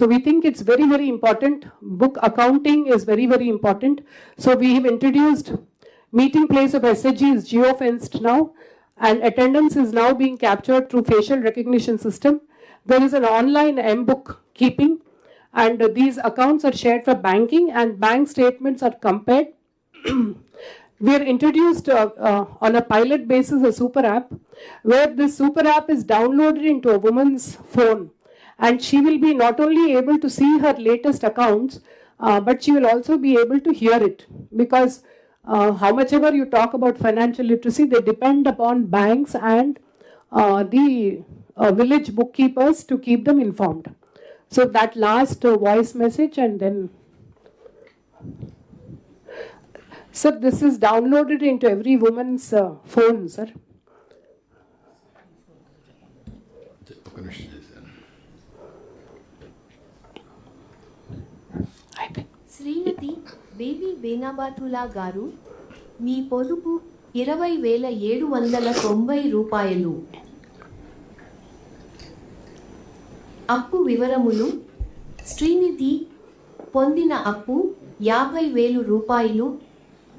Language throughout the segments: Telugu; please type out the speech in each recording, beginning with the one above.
So we think it's very, very important. Book accounting is very, very important. So we have introduced meeting place of SHG is geofenced now and attendance is now being captured through facial recognition system. There is an online M book keeping and these accounts are shared for banking and bank statements are compared. we are introduced uh, uh, on a pilot basis a super app where this super app is downloaded into a woman's phone and she will be not only able to see her latest accounts uh, but she will also be able to hear it. Because uh, how much ever you talk about financial literacy they depend upon banks and uh, the uh, village bookkeepers to keep them informed. So that last uh, voice message and then Sir, this is downloaded into every woman's uh, phone, sir. శ్రీమతి బేబీ బేనాబాతులా గారు మీ పొదుపు ఇరవై వేల ఏడు వందల తొంభై రూపాయలు. అప్పు వివరములు శ్రీనిధి పొందిన అప్పు యాభై వేలు రూపాయలు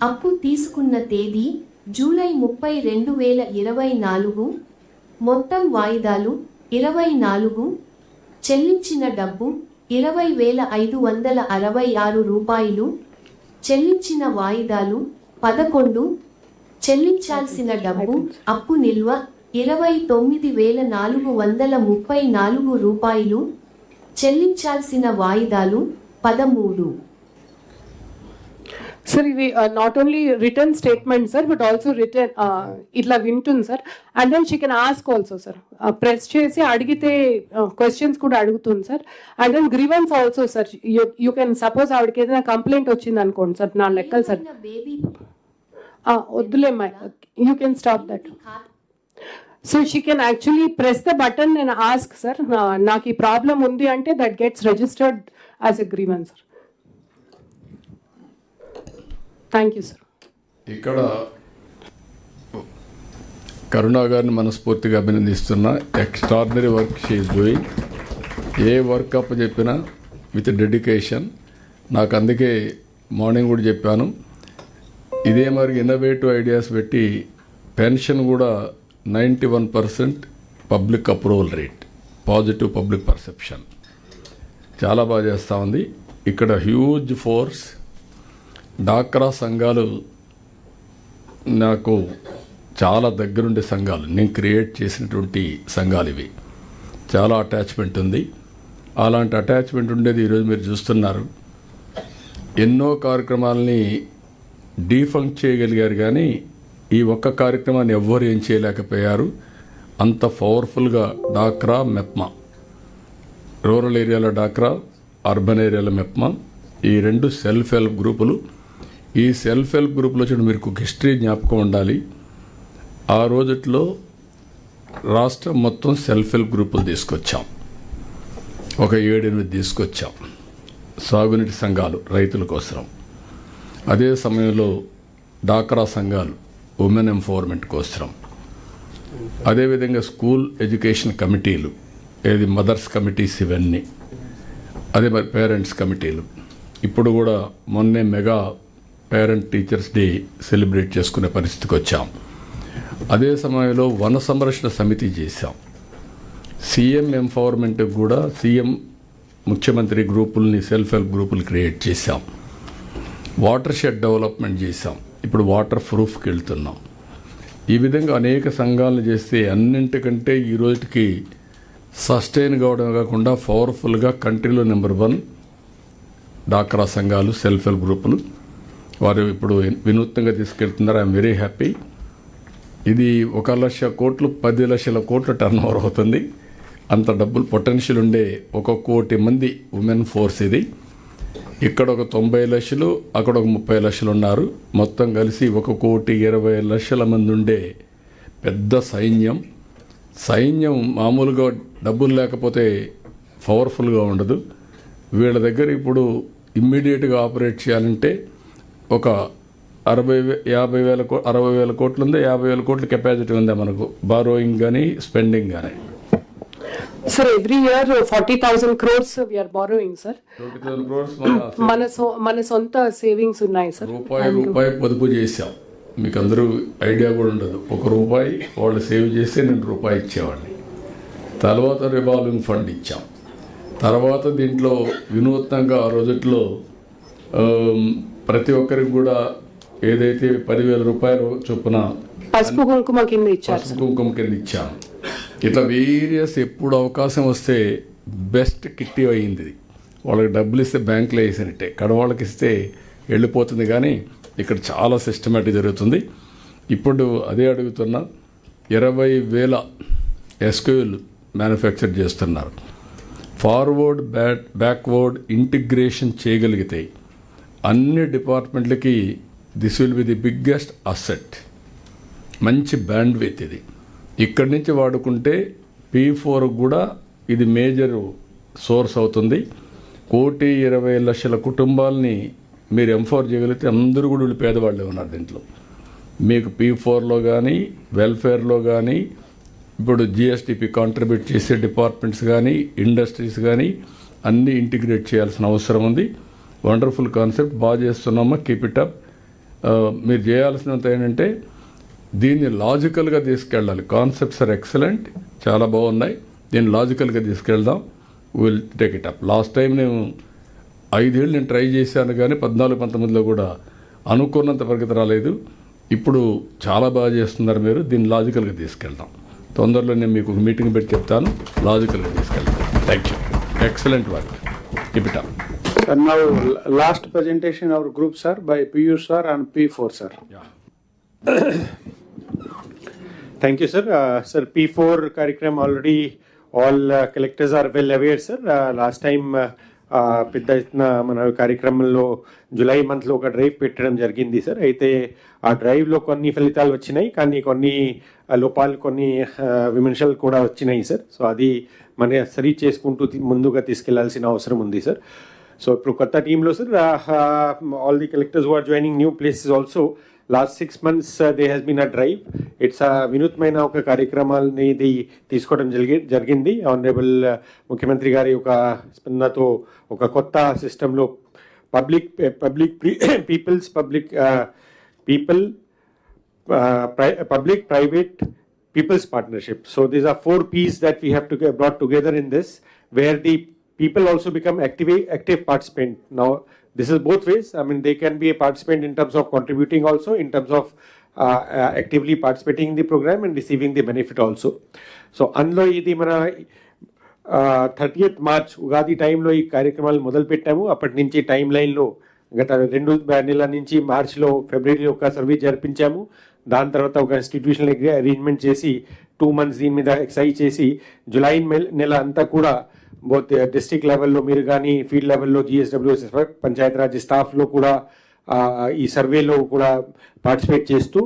అప్పు తీసుకున్న తేదీ జూలై ముప్పై రెండు వేల ఇరవై నాలుగు మొత్తం వాయిదాలు ఇరవై నాలుగు చెల్లించిన డబ్బు ఇరవై వేల ఐదు వందల అరవై ఆరు రూపాయలు చెల్లించిన వాయిదాలు పదకొండు చెల్లించాల్సిన డబ్బు అప్పు నిల్వ ఇరవై తొమ్మిది వేల నాలుగు వందల ముప్పై నాలుగు రూపాయలు చెల్లించాల్సిన వాయిదాలు పదమూడు. సార్ ఇది not only return statement sir but also return ఇట్లా వింటుంది sir and then she can ask also sir press చేసి అడిగితే క్వశ్చన్స్ కూడా అడుగుతుంది sir and then grievance also sir you can suppose ఆవిడకి ఏదైనా కంప్లైంట్ వచ్చింది అనుకోండి సార్ నా లెక్కలు సార్ ఏమైనా Baby వద్దులేమ్మా you can stop that so she can actually press the button నేను ఆస్క్ సార్ నాకు ఈ ప్రాబ్లం ఉంది అంటే that gets registered as a grievance sir thank you sir ఇక్కడ కరుణా గారిని మనస్ఫూర్తిగా అభినందిస్తున్నా ఎక్స్ట్రాడినరీ వర్క్ షీఈ్ డూయింగ్ ఏ వర్క్ అప్ చెప్పినా విత్ డెడికేషన్ నాకు అందుకే మార్నింగ్ కూడా చెప్పాను. ఇదే మరి ఇన్నోవేటివ్ ఐడియాస్ పెట్టి పెన్షన్ కూడా ninety one percent public approval rate positive public perception చాలా బాగా చేస్తూ ఉంది. ఇక్కడ హ్యూజ్ ఫోర్స్ డాక్రా సంఘాలు నాకు చాలా దగ్గరుండే సంఘాలు. నేను క్రియేట్ చేసినటువంటి సంఘాలు ఇవి. చాలా అటాచ్మెంట్ ఉంది. అలాంటి అటాచ్మెంట్ ఉండేది ఈరోజు మీరు చూస్తున్నారు. ఎన్నో కార్యక్రమాలని డీఫంక్ చేయగలిగారు కానీ ఈ ఒక్క కార్యక్రమాన్ని ఎవ్వరు ఏం చేయలేకపోయారు. అంత పవర్ఫుల్గా డాక్రా మెప్మా. రూరల్ ఏరియాలో డాక్రా అర్బన్ ఏరియాలో మెప్మా. ఈ రెండు సెల్ఫ్ హెల్ప్ గ్రూపులు ఈ సెల్ఫ్ హెల్ప్ గ్రూప్లో చూడండి మీకు ఒక హిస్టరీ జ్ఞాపకం ఉండాలి. ఆ రోజుట్లో రాష్ట్రం మొత్తం సెల్ఫ్ హెల్ప్ గ్రూపులు తీసుకొచ్చాం. ఒక ఏడెనిమిది తీసుకొచ్చాం. సాగునీటి సంఘాలు రైతుల కోసం అదే సమయంలో డాక్రా సంఘాలు ఉమెన్ ఎంపవర్మెంట్ కోసం అదేవిధంగా స్కూల్ ఎడ్యుకేషన్ కమిటీలు ఏది మదర్స్ కమిటీస్ ఇవన్నీ అదే మరి పేరెంట్స్ కమిటీలు. ఇప్పుడు కూడా మొన్నే mega parent teachers day celebrate చేసుకునే పరిస్థితికి వచ్చాం. అదే సమయంలో వన సంరక్షణ సమితి చేశాం. సీఎం ఎంపవర్మెంట్ కూడా సీఎం ముఖ్యమంత్రి గ్రూపుల్ని సెల్ఫ్ హెల్ప్ గ్రూపులు క్రియేట్ చేశాం. వాటర్ షెడ్ డెవలప్మెంట్ చేశాం. ఇప్పుడు వాటర్ ప్రూఫ్కి వెళ్తున్నాం. ఈ విధంగా అనేక సంఘాలను చేస్తే అన్నింటికంటే ఈ రోజుకి సస్టైన్ కావడం కాకుండా పవర్ఫుల్గా కంట్రీలో నెంబర్ వన్ డాక్రా సంఘాలు సెల్ఫ్ హెల్ప్ గ్రూపులు వారు ఇప్పుడు వినూత్నంగా తీసుకెళ్తున్నారు. ఐఎమ్ వెరీ హ్యాపీ ఇది ఒక లక్ష కోట్లు పది లక్షల కోట్ల టర్న్ ఓవర్ అవుతుంది. అంత డబ్బులు పొటెన్షియల్ ఉండే ఒక కోటి మంది ఉమెన్ ఫోర్స్ ఇది. ఇక్కడ ఒక తొంభై లక్షలు అక్కడ ఒక ముప్పై లక్షలు ఉన్నారు. మొత్తం కలిసి ఒక కోటి ఇరవై లక్షల మంది ఉండే పెద్ద సైన్యం. సైన్యం మామూలుగా డబ్బులు లేకపోతే పవర్ఫుల్గా ఉండదు. వీళ్ళ దగ్గర ఇప్పుడు ఇమ్మీడియట్గా ఆపరేట్ చేయాలంటే ఒక అరవై వే యాభై వేల కో అరవై వేల కోట్లు ఉంది యాభై వేల కోట్ల కెపాసిటీ ఉందా మనకు? బారోయింగ్ కానీ స్పెండింగ్ కానీ Sir, every year 40,000 crores we are borrowing, sir. Twenty thousand crores మన మన సో- మన సొంత సేవింగ్స్ ఉన్నాయి సార్ రూపాయి రూపాయి పొదుపు చేశాం. మీకు అందరూ ఐడియా కూడా ఉండదు. ఒక రూపాయి వాళ్ళు సేవ్ చేస్తే నేను రూపాయి ఇచ్చేవాడిని. తర్వాత రివాల్వింగ్ ఫండ్ ఇచ్చాం. తర్వాత దీంట్లో వినూత్నంగా ఆ రోజుల్లో ఆమ్, ప్రతి ఒక్కరికి కూడా ఏదైతే పదివేల రూపాయలు చొప్పున పసుపు కుంకుమ కింద ఇచ్చారు పసుపు కుంకుమ కింద ఇచ్చాను ఇట్లా వేరియస్ ఎప్పుడు అవకాశం వస్తే బెస్ట్ కిట్టి అయింది ఇది. వాళ్ళకి డబ్బులు ఇస్తే బ్యాంకులో వేసినట్టే. కడవాళ్ళకి ఇస్తే వెళ్ళిపోతుంది కానీ ఇక్కడ చాలా సిస్టమేటిక్ జరుగుతుంది. ఇప్పుడు అదే అడుగుతున్నా ఇరవై వేల ఎస్క్యూలు మ్యానుఫ్యాక్చర్ చేస్తున్నారు. ఫార్వర్డ్ బ్యాక్ బ్యాక్వర్డ్ ఇంటిగ్రేషన్ చేయగలిగితే అన్ని డిపార్ట్మెంట్లకి this will be the biggest asset మంచి బ్యాండ్ విత్ ఇది. ఇక్కడి నుంచి వాడుకుంటే పీ ఫోర్ కూడా ఇది మేజర్ సోర్స్ అవుతుంది. కోటి ఇరవై లక్షల కుటుంబాలని మీరు ఎంఫోర్ చేయగలిగితే అందరూ కూడా వీళ్ళు పేదవాళ్ళే ఉన్నారు దీంట్లో. మీకు పీ ఫోర్లో కానీ వెల్ఫేర్లో కానీ ఇప్పుడు జిఎస్టిపి కాంట్రిబ్యూట్ చేసే డిపార్ట్మెంట్స్ కానీ ఇండస్ట్రీస్ కానీ అన్నీ ఇంటిగ్రేట్ చేయాల్సిన అవసరం ఉంది. Wonderful concept. బాగా చేస్తున్నామా? కీప్ ఇట్ అప్ మీరు చేయాల్సినంత ఏంటంటే దీన్ని లాజికల్గా తీసుకెళ్ళాలి. కాన్సెప్ట్స్ ఆర్ ఎక్సలెంట్ చాలా బాగున్నాయి. దీన్ని లాజికల్గా తీసుకెళ్దాం. Will take it up last time నేను ఐదేళ్ళు నేను ట్రై చేశాను కానీ పద్నాలుగు పంతొమ్మిదిలో కూడా అనుకున్నంత పరిగతి రాలేదు. ఇప్పుడు చాలా బాగా చేస్తున్నారు మీరు. దీన్ని లాజికల్గా తీసుకెళ్దాం. తొందరలో నేను మీకు ఒక మీటింగ్ పెట్టి చెప్తాను. లాజికల్గా తీసుకెళ్తాం thank you excellent work keep And now, last presentation our group, sir, by PU, sir, and P4, sir. Yeah. Thank you, sir. Uh, sir, P4 Karikram already all uh, collectors are well aware, sir. Uh, last time uh, పెద్ద ఎత్తున మన కార్యక్రమంలో జులై మంత్లో ఒక డ్రైవ్ పెట్టడం జరిగింది సార్ అయితే ఆ డ్రైవ్లో కొన్ని ఫలితాలు వచ్చినాయి కానీ కొన్ని లోపాలు కొన్ని విమర్శలు కూడా వచ్చినాయి సార్ సో అది మన సరి చేసుకుంటూ ముందుగా తీసుకెళ్ళాల్సిన అవసరం ఉంది సార్ సో ఇప్పుడు కొత్త టీంలో sir all the collectors are joining new places also last six months they has been a drive it's వినూత్మైన ఒక కార్యక్రమాలని ఇది తీసుకోవడం జరిగి జరిగింది ఆనరబుల్ ముఖ్యమంత్రి గారి ఒక స్పందనతో ఒక కొత్త సిస్టంలో public public people's public people uh, pri- public private people's partnership. So these are four p's that we have to get brought together in this where the people also become active active participant now this is both ways i mean they can be a participant in terms of contributing also in terms of uh, uh, actively participating in the program and receiving the benefit also so అందులో ఇది మన థర్టీయత్ మార్చ్ ఉగాది టైంలో ఈ కార్యక్రమాలు మొదలు పెట్టాము అప్పటి నుంచి టైం లైన్లో గత రెండు నెలల నుంచి మార్చిలో ఫిబ్రవరిలో ఒక సర్వే జరిపించాము దాని తర్వాత ఒక ఇన్స్టిట్యూషనల్ అరేంజ్మెంట్ చేసి టూ మంత్స్ దీని మీద ఎక్సైజ్ చేసి జులై నెల అంతా కూడా బోత్ డిస్ట్రిక్ట్ లెవెల్లో మీరు కానీ ఫీల్డ్ లెవెల్లో జిఎస్డబ్ల్యూఎస్ పంచాయతీరాజ్ స్టాఫ్లో కూడా ఈ సర్వేలో కూడా పార్టిసిపేట్ చేస్తూ